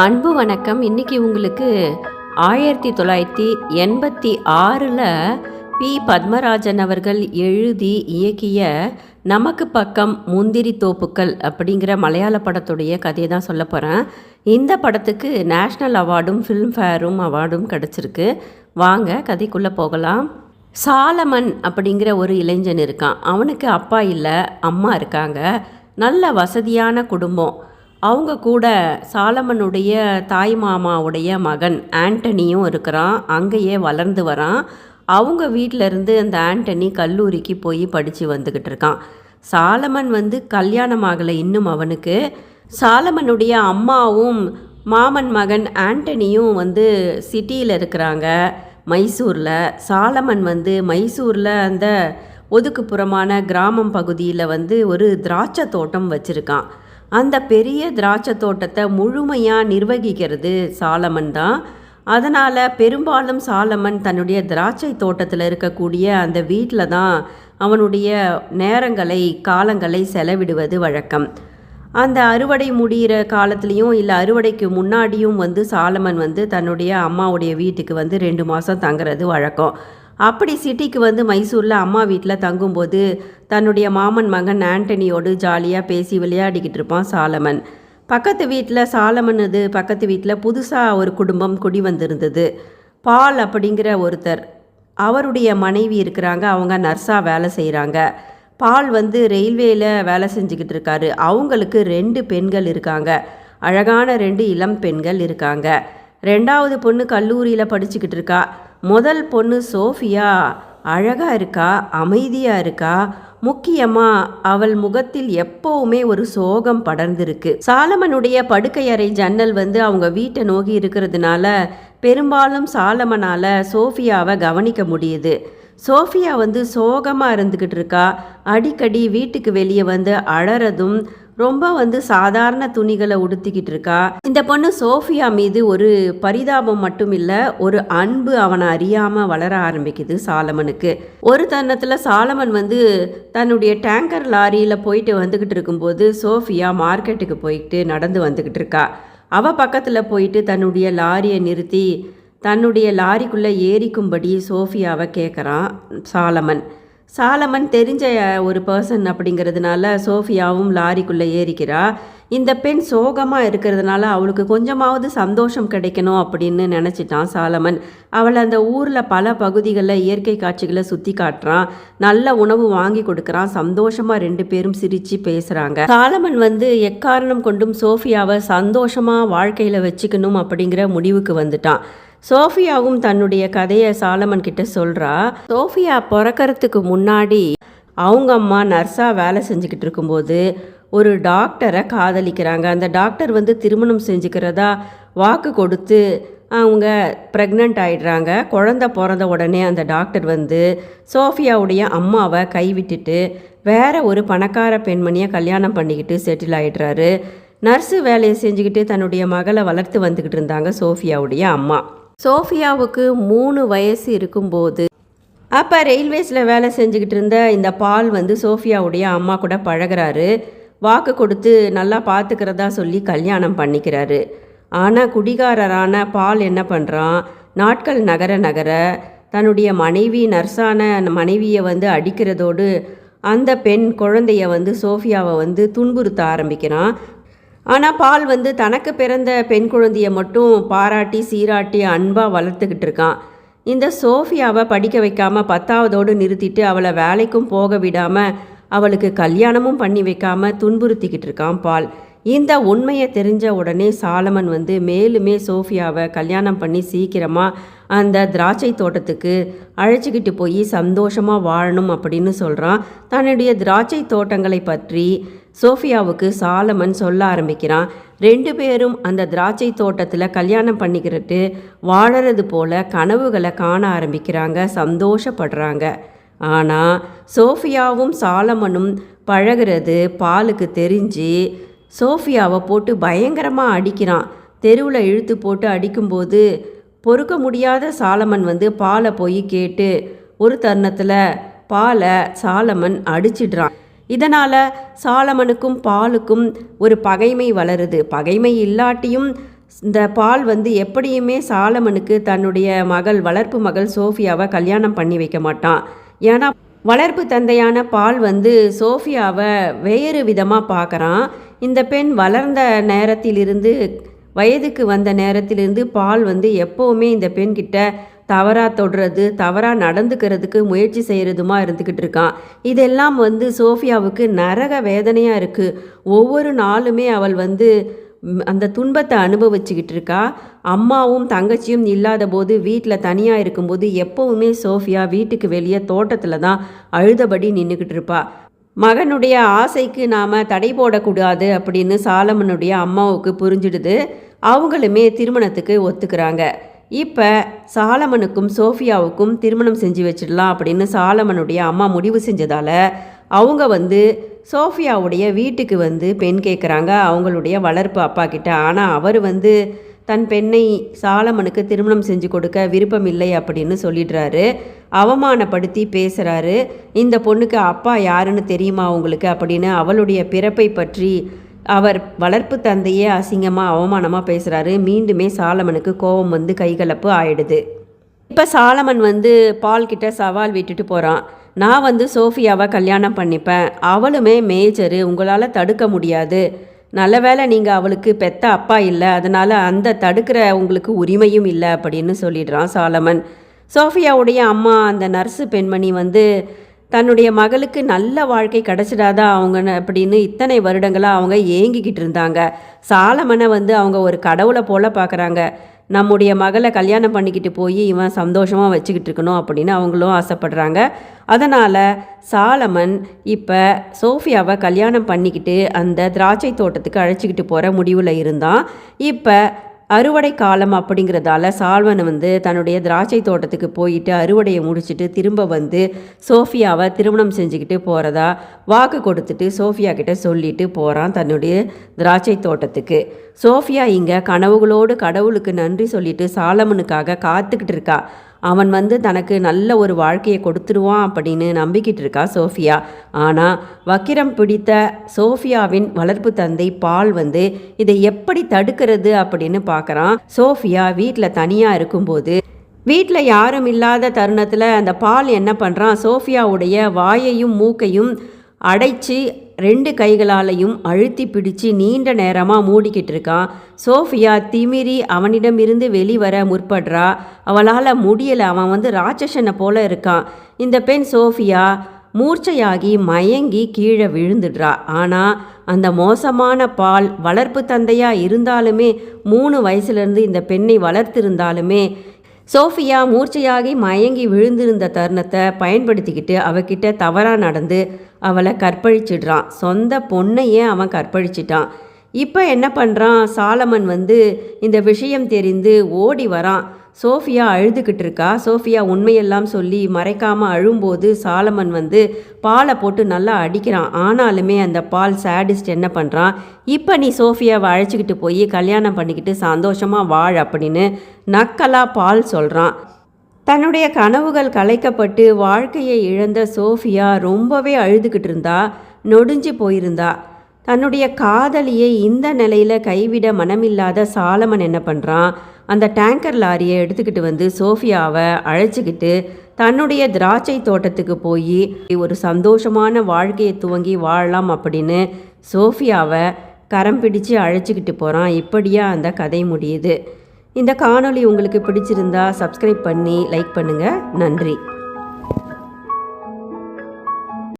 அன்பு வணக்கம். இன்னைக்கு உங்களுக்கு ஆயிரத்தி தொள்ளாயிரத்தி எண்பத்தி ஆறில் பி. பத்மராஜன் அவர்கள் எழுதி இயக்கிய நமக்கு பக்கம் முந்திரி தோப்புக்கள் அப்படிங்கிற மலையாள படத்துடைய கதையை தான் சொல்ல போகிறேன் இந்த படத்துக்கு நேஷ்னல் அவார்டும் ஃபிலிம்ஃபேரும் அவார்டும் கிடச்சிருக்கு. வாங்க கதைக்குள்ளே போகலாம். சாலமன் அப்படிங்கிற ஒரு இளைஞன் இருக்கான். அவனுக்கு அப்பா இல்லை அம்மா இருக்காங்க. நல்ல வசதியான குடும்பம். அவங்க கூட சாலமனுடைய தாய் மாமாவுடைய மகன் ஆண்டனியும் இருக்கிறான். அங்கேயே வளர்ந்து வரான். அவங்க வீட்டில இருந்து அந்த ஆண்டனி கல்லூரிக்கு போய் படித்து வந்துக்கிட்டு இருக்கான். சாலமன் வந்து கல்யாணம் ஆகலை இன்னும் அவனுக்கு. சாலமனுடைய அம்மாவும் மாமன் மகன் ஆண்டனியும் வந்து சிட்டியில் இருக்கிறாங்க மைசூரில். சாலமன் வந்து மைசூரில் அந்த ஒதுக்குப்புறமான கிராமம் பகுதியில் வந்து ஒரு திராட்சை தோட்டம் வச்சுருக்கான். அந்த பெரிய திராட்சை தோட்டத்தை முழுமையாக நிர்வகிக்கிறது சாலமன் தான். அதனால் பெரும்பாலும் சாலமன் தன்னுடைய திராட்சை தோட்டத்தில் இருக்கக்கூடிய அந்த வீட்டில் தான் அவனுடைய நேரங்களை காலங்களை செலவிடுவது வழக்கம். அந்த அறுவடை முடிகிற காலத்துலேயும் இல்லை அறுவடைக்கு முன்னாடியும் வந்து சாலமன் வந்து தன்னுடைய அம்மாவுடைய வீட்டுக்கு வந்து ரெண்டு மாதம் தங்குறது வழக்கம். அப்படி சிட்டிக்கு வந்து மைசூரில் அம்மா வீட்டில் தங்கும்போது தன்னுடைய மாமன் மகன் ஆண்டனியோடு ஜாலியாக பேசி விளையாடிக்கிட்டு இருப்பான் சாலமன். பக்கத்து வீட்டில் சாலமன் இது பக்கத்து வீட்டில் புதுசாக ஒரு குடும்பம் குடி வந்திருந்தது. பால் அப்படிங்கிற ஒருத்தர். அவருடைய மனைவி இருக்கிறாங்க அவங்க நர்ஸாக வேலை செய்கிறாங்க பால் வந்து ரயில்வேயில் வேலை செஞ்சுக்கிட்டு இருக்காரு. அவங்களுக்கு ரெண்டு பெண்கள் இருக்காங்க. அழகான ரெண்டு இளம் பெண்கள் இருக்காங்க. ரெண்டாவது பொண்ணு கல்லூரியில் படிச்சுக்கிட்டு இருக்கா. முதல் பொண்ணு சோஃபியா அழகாக இருக்கா அமைதியாக இருக்கா முக்கியமாக அவள் முகத்தில் எப்பவுமே ஒரு சோகம் படர்ந்திருக்கு. சாலமனுடைய படுக்கையறை ஜன்னல் வந்து அவங்க வீட்டை நோக்கி இருக்கிறதுனால பெரும்பாலும் சாலமனால் சோஃபியாவை கவனிக்க முடியுது. சோஃபியா வந்து சோகமாக இருந்துக்கிட்டு இருக்கா. அடிக்கடி வீட்டுக்கு வெளியே வந்து அழறதும் ரொம்ப வந்து சாதாரண துணிகளை உடுத்திக்கிட்டு இருக்கா. இந்த பொண்ணு சோஃபியா மீது ஒரு பரிதாபம் மட்டும் இல்லை ஒரு அன்பு அவனை அறியாமல் வளர ஆரம்பிக்குது சாலமனுக்கு. ஒரு தருணத்தில் சாலமன் வந்து தன்னுடைய டேங்கர் லாரியில் போயிட்டு வந்துக்கிட்டு இருக்கும்போது சோஃபியா மார்க்கெட்டுக்கு போயிட்டு நடந்து வந்துக்கிட்டு இருக்கா. அவள் பக்கத்தில் போயிட்டு தன்னுடைய லாரியை நிறுத்தி தன்னுடைய லாரிக்குள்ளே ஏறிக்கும்படி சோஃபியாவை கேட்குறான் சாலமன். சாலமன் தெரிஞ்ச ஒரு பர்சன் அப்படிங்கிறதுனால சோஃபியாவும் லாரிக்குள்ளே ஏறிக்கிறா. இந்த பெண் சோகமாக இருக்கிறதுனால அவளுக்கு கொஞ்சமாவது சந்தோஷம் கிடைக்கணும் அப்படின்னு நினச்சிட்டான் சாலமன். அவளை அந்த ஊரில் பல பகுதிகளில் இயற்கை காட்சிகளை சுற்றி காட்டுறான். நல்ல உணவு வாங்கி கொடுக்குறான். சந்தோஷமாக ரெண்டு பேரும் சிரித்து பேசுகிறாங்க சாலமன் வந்து எக்காரணம் கொண்டும் சோஃபியாவை சந்தோஷமாக வாழ்க்கையில் வச்சுக்கணும் அப்படிங்கிற முடிவுக்கு வந்துட்டான். சோஃபியாவும் தன்னுடைய கதையை சாலமன் கிட்ட சொல்கிறா சோஃபியா பிறக்கறதுக்கு முன்னாடி அவங்க அம்மா நர்ஸாக வேலை செஞ்சுக்கிட்டு இருக்கும்போது ஒரு டாக்டரை காதலிக்கிறாங்க. அந்த டாக்டர் வந்து திருமணம் செஞ்சுக்கிறதா வாக்கு கொடுத்து அவங்க ப்ரெக்னென்ட் ஆகிடுறாங்க குழந்த பிறந்த உடனே அந்த டாக்டர் வந்து சோஃபியாவுடைய அம்மாவை கைவிட்டுட்டு வேற ஒரு பணக்கார பெண்மணியை கல்யாணம் பண்ணிக்கிட்டு செட்டில் ஆகிடுறாரு நர்ஸு வேலையை செஞ்சுக்கிட்டு தன்னுடைய மகளை வளர்த்து வந்துக்கிட்டு இருந்தாங்க சோஃபியாவுடைய அம்மா. சோஃபியாவுக்கு மூணு வயசு இருக்கும்போது அப்போ ரயில்வேஸில் வேலை செஞ்சுக்கிட்டு இருந்த இந்த பால் வந்து சோஃபியாவுடைய அம்மா கூட பழகுறாரு. வாக்கு கொடுத்து நல்லா பார்த்துக்கிறதா சொல்லி கல்யாணம் பண்ணிக்கிறாரு. ஆனால் குடிகாரரான பால் என்ன பண்ணுறான் நாட்கள் நகர நகர தன்னுடைய மனைவி நர்ஸான மனைவியை வந்து அடிக்கிறதோடு அந்த பெண் குழந்தைய வந்து சோஃபியாவை வந்து துன்புறுத்த ஆரம்பிக்கிறான். ஆனால் பால் வந்து தனக்கு பிறந்த பெண் குழந்தையை மட்டும் பாராட்டி சீராட்டி அன்பாக வளர்த்துக்கிட்டு இருக்கான். இந்த சோஃபியாவை படிக்க வைக்காம பத்தாவதோடு நிறுத்திட்டு அவளை வேலைக்கும் போக விடாமல் அவளுக்கு கல்யாணமும் பண்ணி வைக்காமல் துன்புறுத்திக்கிட்டு இருக்கான் பால். இந்த உண்மையை தெரிஞ்ச உடனே சாலமன் வந்து மேலுமே சோஃபியாவை கல்யாணம் பண்ணி சீக்கிரமாக அந்த திராட்சை தோட்டத்துக்கு அழைச்சிக்கிட்டு போய் சந்தோஷமாக வாழணும் அப்படின்னு சொல்கிறான் தன்னுடைய திராட்சை தோட்டங்களை பற்றி சோஃபியாவுக்கு சாலமன் சொல்ல ஆரம்பிக்கிறான் ரெண்டு பேரும் அந்த திராட்சை தோட்டத்தில் கல்யாணம் பண்ணிக்கிட்டு வாழறது போல கனவுகளை காண ஆரம்பிக்கிறாங்க சந்தோஷப்படுறாங்க. ஆனால் சோஃபியாவும் சாலமனும் பழகிறது பாலுக்கு தெரிஞ்சு சோஃபியாவை போட்டு பயங்கரமாக அடிக்கிறான். தெருவில் இழுத்து போட்டு அடிக்கும்போது பொறுக்க முடியாத சாலமன் வந்து பாலை போய் கேட்டு ஒரு தருணத்தில் பாலை சாலமன் அடிச்சிடுறான். இதனால் சாலமனுக்கும் பாலுக்கும் ஒரு பகைமை வளருது. பகைமை இல்லாட்டியும் இந்த பால் வந்து எப்படியுமே சாலமனுக்கு தன்னுடைய மகள் வளர்ப்பு மகள் சோஃபியாவை கல்யாணம் பண்ணி வைக்க மாட்டான். ஏன்னா வளர்ப்பு தந்தையான பால் வந்து சோஃபியாவை வேறு விதமாக பார்க்குறான். இந்த பெண் வளர்ந்த நேரத்திலிருந்து வயதுக்கு வந்த நேரத்திலிருந்து பால் வந்து எப்போவுமே இந்த பெண்கிட்ட தவறாக தொடுறது தவறாக நடந்துக்கிறதுக்கு முயற்சி செய்கிறதுமா இருந்துக்கிட்டு இருக்கான். இதெல்லாம் வந்து சோஃபியாவுக்கு நரக வேதனையாக இருக்குது ஒவ்வொரு நாளுமே அவள் வந்து அந்த துன்பத்தை அனுபவிச்சுக்கிட்டு இருக்கா. அம்மாவும் தங்கச்சியும் இல்லாத போது வீட்டில் தனியாக இருக்கும்போது எப்போவுமே சோஃபியா வீட்டுக்கு வெளியே தோட்டத்தில் தான் அழுதபடி நின்றுக்கிட்டு இருப்பா. மகனுடைய ஆசைக்கு நாம் தடை போடக்கூடாது அப்படின்னு சாலமனுடைய அம்மாவுக்கு புரிஞ்சிடுது. அவங்களுமே திருமணத்துக்கு ஒத்துக்கிறாங்க. இப்போ சாலமனுக்கும் சோஃபியாவுக்கும் திருமணம் செஞ்சு வச்சிடலாம் அப்படின்னு சாலமனுடைய அம்மா முடிவு செஞ்சதால் அவங்க வந்து சோஃபியாவுடைய வீட்டுக்கு வந்து பெண் கேட்குறாங்க அவங்களுடைய வளர்ப்பு அப்பா கிட்ட. ஆனால் அவர் வந்து தன் பெண்ணை சாலமனுக்கு திருமணம் செஞ்சு கொடுக்க விருப்பம் இல்லை அப்படின்னு சொல்லிடுறாரு. அவமானப்படுத்தி பேசுகிறாரு இந்த பொண்ணுக்கு அப்பா யாருன்னு தெரியுமா உங்களுக்கு அப்படின்னு அவளுடைய பிறப்பை பற்றி அவர் வளர்ப்பு தந்தையே அசிங்கமாக அவமானமாக பேசுகிறாரு மீண்டுமே சாலமனுக்கு கோபம் வந்து கைகலப்பு ஆயிடுது. இப்போ சாலமன் வந்து பால் கிட்ட சவால் விட்டுட்டு போகிறான் நான் வந்து சோஃபியாவை கல்யாணம் பண்ணிப்பேன். அவளுமே மேஜரு உங்களால் தடுக்க முடியாது. நல்ல வேளை நீங்கள் அவளுக்கு பெத்த அப்பா இல்லை. அதனால் அந்த தடுக்கிற உங்களுக்கு உரிமையும் இல்லை அப்படின்னு சொல்லிடுறான் சாலமன். சோஃபியாவுடைய அம்மா அந்த நர்ஸு பெண்மணி வந்து தன்னுடைய மகளுக்கு நல்ல வாழ்க்கை கிடச்சிடாதா அவங்க அப்படின்னு இத்தனை வருடங்களாக அவங்க ஏங்கிக்கிட்டு இருந்தாங்க. சாலமனை வந்து அவங்க ஒரு கடவுளை போல் பார்க்குறாங்க நம்முடைய மகளை கல்யாணம் பண்ணிக்கிட்டு போய் இவன் சந்தோஷமாக வச்சுக்கிட்டு இருக்கணும் அப்படின்னு அவங்களும் ஆசைப்படுறாங்க. அதனால் சாலமன் இப்போ சோஃபியாவை கல்யாணம் பண்ணிக்கிட்டு அந்த திராட்சை தோட்டத்துக்கு அழைச்சிக்கிட்டு போகிற முடிவில் இருந்தான். இப்போ அறுவடை காலம் அப்படிங்கிறதால சால்வன் வந்து தன்னுடைய திராட்சை தோட்டத்துக்கு போயிட்டு அறுவடையை முடிச்சுட்டு திரும்ப வந்து சோஃபியாவை திருமணம் செஞ்சுக்கிட்டு போகிறதா வாக்கு கொடுத்துட்டு சோஃபியா கிட்ட சொல்லிட்டு போகிறான் தன்னுடைய திராட்சை தோட்டத்துக்கு. சோஃபியா இங்கே கனவுகளோடு கடவுளுக்கு நன்றி சொல்லிட்டு சாலமனுக்காக காத்துக்கிட்டு இருக்கா. அவன் வந்து தனக்கு நல்ல ஒரு வாழ்க்கையை கொடுத்துருவான் அப்படின்னு நம்பிக்கிட்டு இருக்கா சோஃபியா. ஆனால் வக்கிரம் பிடித்த சோஃபியாவின் வளர்ப்பு தந்தை பால் வந்து இதை எப்படி தடுக்கிறது அப்படின்னு பார்க்குறான். சோஃபியா வீட்டில் தனியாக இருக்கும்போது வீட்டில் யாரும் இல்லாத தருணத்தில் அந்த பால் என்ன பண்ணுறான் சோஃபியாவுடைய வாயையும் மூக்கையும் அடைச்சி ரெண்டு கைகளாலையும் அழுத்தி பிடிச்சு நீண்ட நேரமாக மூடிக்கிட்டு இருக்கான் சோஃபியா திமிரி அவனிடமிருந்து வெளிவர முற்படுறா. அவளால் முடியலை. அவன் வந்து ராட்சசனை போல இருக்கான் இந்த பெண் சோஃபியா மூர்ச்சையாகி மயங்கி கீழே விழுந்துடுறா. ஆனால் அந்த மோசமான பால் வளர்ப்பு தந்தையாக இருந்தாலுமே மூணு வயசுலேருந்து இந்த பெண்ணை வளர்த்திருந்தாலுமே சோஃபியா மூர்ச்சையாகி மயங்கி விழுந்திருந்த தருணத்தை பயன்படுத்திக்கிட்டு அவகிட்ட தவறாக நடந்து அவளை கற்பழிச்சிடுறான். சொந்த பொண்ணையே அவன் கற்பழிச்சிட்டான். இப்போ என்ன பண்ணுறான் சாலமன் வந்து இந்த விஷயம் தெரிந்து ஓடி வரான். சோஃபியா அழுதுகிட்டு இருக்கா? சோஃபியா உண்மையெல்லாம் சொல்லி மறைக்காமல் அழும்போது சாலமன் வந்து பாலை போட்டு நல்லா அடிக்கிறான். ஆனாலுமே அந்த பால் சேடிஸ்ட் என்ன பண்ணுறான் இப்போ நீ சோஃபியாவை அழைச்சிக்கிட்டு போய் கல்யாணம் பண்ணிக்கிட்டு சந்தோஷமாக வாழ் அப்படின்னு நக்கலா பால் சொல்கிறான் தன்னுடைய கனவுகள் கலைக்கப்பட்டு வாழ்க்கையை இழந்த சோஃபியா ரொம்பவே அழுதுகிட்டு இருந்தா நொடிஞ்சு போயிருந்தா. தன்னுடைய காதலியை இந்த நிலையில் கைவிட மனமில்லாத சாலமன் என்ன பண்ணுறான் அந்த டேங்கர் லாரியை எடுத்துக்கிட்டு வந்து சோஃபியாவை அழைச்சிக்கிட்டு தன்னுடைய திராட்சை தோட்டத்துக்கு போய் ஒரு சந்தோஷமான வாழ்க்கையை துவங்கி வாழலாம் அப்படின்னு சோஃபியாவை கரம் பிடிச்சு அழைச்சிக்கிட்டு போகிறான் இப்படியா அந்த கதை முடியுது. இந்த காணொளி உங்களுக்கு பிடிச்சிருந்தா சப்ஸ்கிரைப் பண்ணி லைக் பண்ணுங்கள் நன்றி.